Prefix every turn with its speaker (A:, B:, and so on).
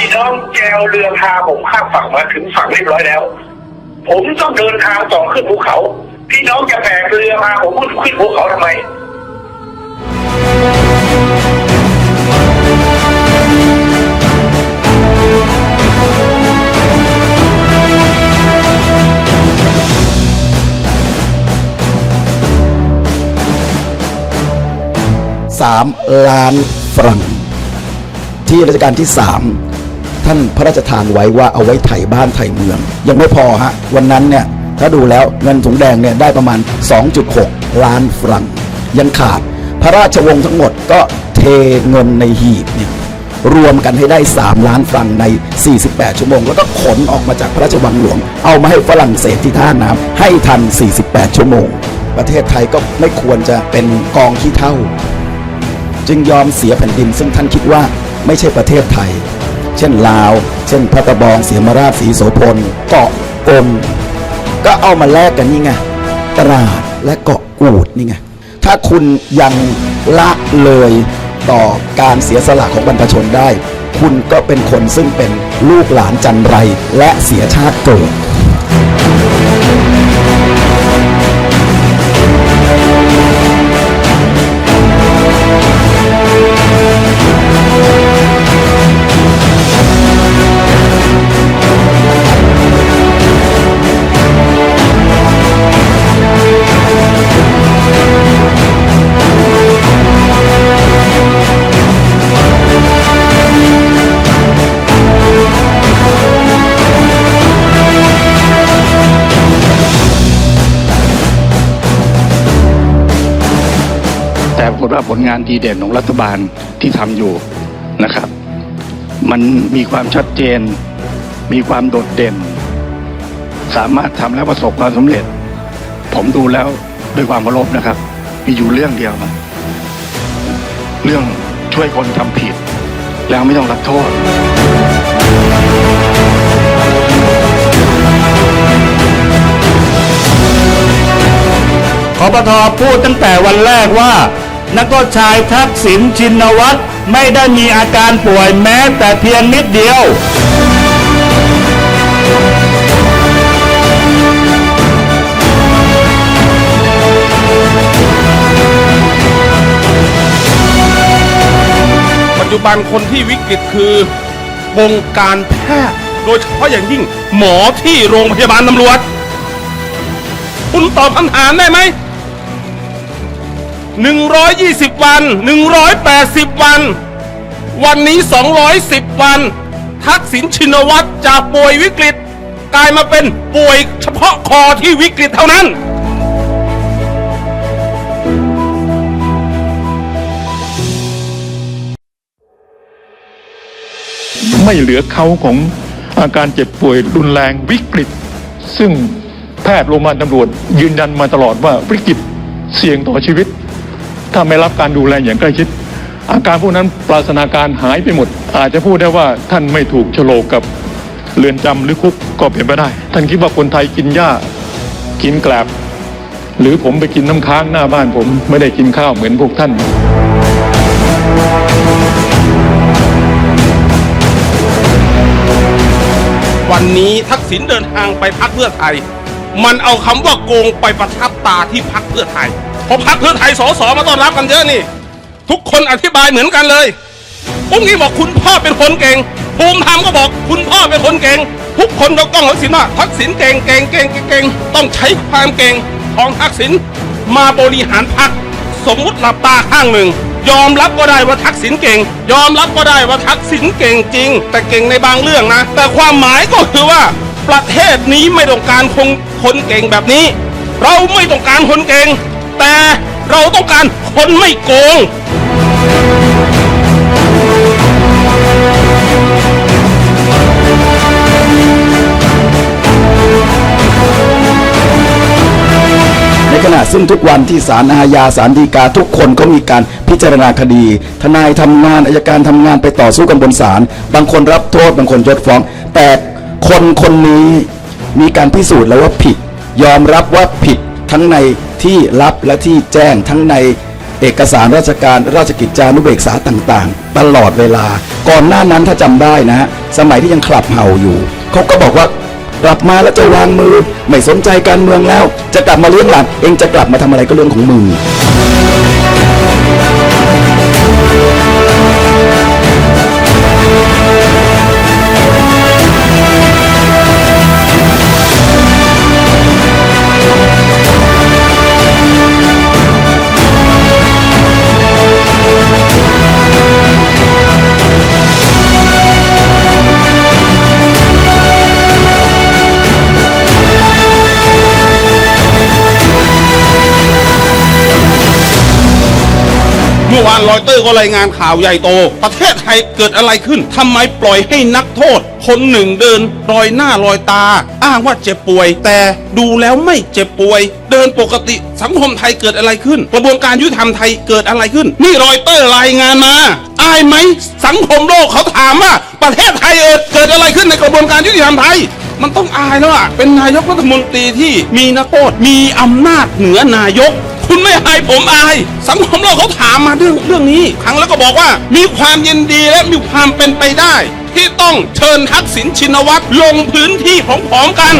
A: พี่น้องแจวเรือพาผมข้ามฝั่งมาถึงฝั่งเรียบร้อยแล้ว ผมต้องเดินทางต่อขึ้นภูเขา พี่น้องจะแบกเรือพาผมขึ้นขึ้นภูเขาทำไม
B: 3 ล้านฝรั่งที่รัชกาลที่ 3 ท่านพระราชทานไว้ว่าเอาไว้ไถ่บ้านไถ่เมือง ยังไม่พอฮะ วันนั้นเนี่ยถ้าดูแล้วเงินถุงแดงเนี่ยได้ประมาณ 2.6 ล้านฝรั่งยังขาดพระราชวงศ์ทั้งหมดก็เทเงินในหีบเนี่ยรวมกันให้ได้ 3 ล้านฝรั่งใน 48 ชั่วโมง แล้วก็ขนออกมาจากพระราชวังหลวง เอามาให้ฝรั่งเศสที่ท่าน้ำให้ทัน 48 ชั่วโมง ประเทศไทยก็ไม่ควรจะเป็นกองขี้เท่า จึงยอมเสียแผ่นดินซึ่งท่านคิดว่าไม่ใช่ประเทศไทย เช่นลาว เช่นพระตะบองเสียมราชสีโสพลเกาะกลมก็เอามาแลกกันนี่ไงตราดและเกาะกูดนี่ไงถ้าคุณยังละเลยต่อการเสียสละของบรรพชนได้ คุณก็เป็นคนซึ่งเป็นลูกหลานจันไรและเสียชาติเกิดา
C: กฏว่าผลงานดีเด่นของรัฐบาลที่ทำอยู่นะครับ มันมีความชัดเจน มีความโดดเด่น สามารถทำและประสบความสำเร็จ ผมดูแล้วด้วยความเคารพนะครับ มีอยู่เรื่องเดียวเรื่องช่วยคนทำผิด แล้วไม่ต้องรับโทษ
D: คอปทอพูดตั้งแต่วันแรกว่า นักโทษชายทักษิณชินวัตรไม่ได้มีอาการป่วยแม้แต่เพียงนิดเดียว
E: ปัจจุบันคนที่วิกฤตคือวงการแพทย์ โดยเฉพาะอย่างยิ่งหมอที่โรงพยาบาลตำรวจ คุณตอบคำถามได้ไหม 120 วัน 180 วัน วันนี้ 210 วัน ทักษิณชินวัตรจากป่วยวิกฤต กลายมาเป็นป่วยเฉพาะคอที่วิกฤตเท่านั้น
F: ไม่เหลือเขาของอาการเจ็บป่วยรุนแรงวิกฤต ซึ่งแพทย์โรงพยาบาลตำรวจยืนยันมาตลอดว่าวิกฤตเสี่ยงต่อชีวิต ถ้าไม่รับการดูแลอย่างใกล้ชิด อาการพวกนั้นปราศนาการหายไปหมด อาจจะพูดได้ว่าท่านไม่ถูกโฉลกกับเรือนจำหรือคุกก็เป็นไปได้ ท่านคิดว่าคนไทยกินหญ้ากินแกลบ หรือผมไปกินน้ำค้างหน้าบ้านผมไม่ได้กินข้าวเหมือนพวกท่าน
E: วันนี้ทักษิณเดินทางไปพักเพื่อไทย มันเอาคำว่าโกงไปประทับตาที่พักเพื่อไทยเพราะพักเพื่อไทยสสมาต้อนรับกันเยอะนี่ ทุกคนอธิบายเหมือนกันเลยอุ้งอิงบอกคุณพ่อเป็นคนเก่ง ภูมิธรรมก็บอกคุณพ่อเป็นคนเก่ง ทุกคนยกต้องทักษิณว่าทักษิณเก่งเก่งเก่งเก่งเก่งต้องใช้ความเก่งของทักษิณมาบริหารพักสมมุติหลับตาข้างหนึ่ง ยอมรับก็ได้ว่าทักษิณเก่ง ยอมรับก็ได้ว่าทักษิณเก่งจริง แต่เก่งในบางเรื่องนะ แต่ความหมายก็คือว่า ประเทศนี้ไม่ต้องการคงคนเก่งแบบนี้ เราไม่ต้องการคนเก่ง แต่เราต้องการคนไม่โกง
B: ในขณะซึ่งทุกวันที่ศาลอาญาศาลฎีกาทุกคนก็มีการพิจารณาคดี ทนายทำงานอายการทำงานไปต่อสู้กันบนศาลบางคนรับโทษบางคนยกฟ้อง แต่ คนคนนี้มีการพิสูจน์แล้วว่าผิด ยอมรับว่าผิดทั้งในที่รับและที่แจ้งทั้งในเอกสารราชการราชกิจจานุเบกษาต่างๆ ตลอดเวลา ก่อนหน้านั้นถ้าจำได้นะฮะสมัยที่ยังคลับเห่าอยู่เขาก็บอกว่ากลับมาแล้วจะวางมือ ไม่สนใจการเมืองแล้ว จะกลับมาเลี้ยงหลานเองจะกลับมาทำอะไรก็เรื่องของมึงา
E: นรอยเตอร์ก็รายงานข่าวใหญ่โต ประเทศไทยเกิดอะไรขึ้นทำไมปล่อยให้นักโทษ คนหนึ่งเดินรอยหน้ารอยตา อ้างว่าเจ็บป่วย แต่ดูแล้วไม่เจ็บป่วย เดินปกติสังคมไทยเกิดอะไรขึ้น กระบวนการยุติธรรมไทยเกิดอะไรขึ้น นี่รอยเตอร์รายงานมาอายไหมสังคมโลกเขาถามว่า ประเทศไทยเออเกิดอะไรขึ้นในกระบวนการยุติธรรมไทยมันต้องอายแล้วอะ เป็นนายกรัฐมนตรีที่มีนักโทษมีอำนาจเหนือนายก คุณไม่อายผมอาย สังคมโลกเขาถามมาเรื่องเรื่องนี้ ครั้งแล้วก็บอกว่า มีความยินดีและมีความเป็นไปได้ ที่ต้องเชิญทักษิณชินวัตรลงพื้นที่พร้อมๆกัน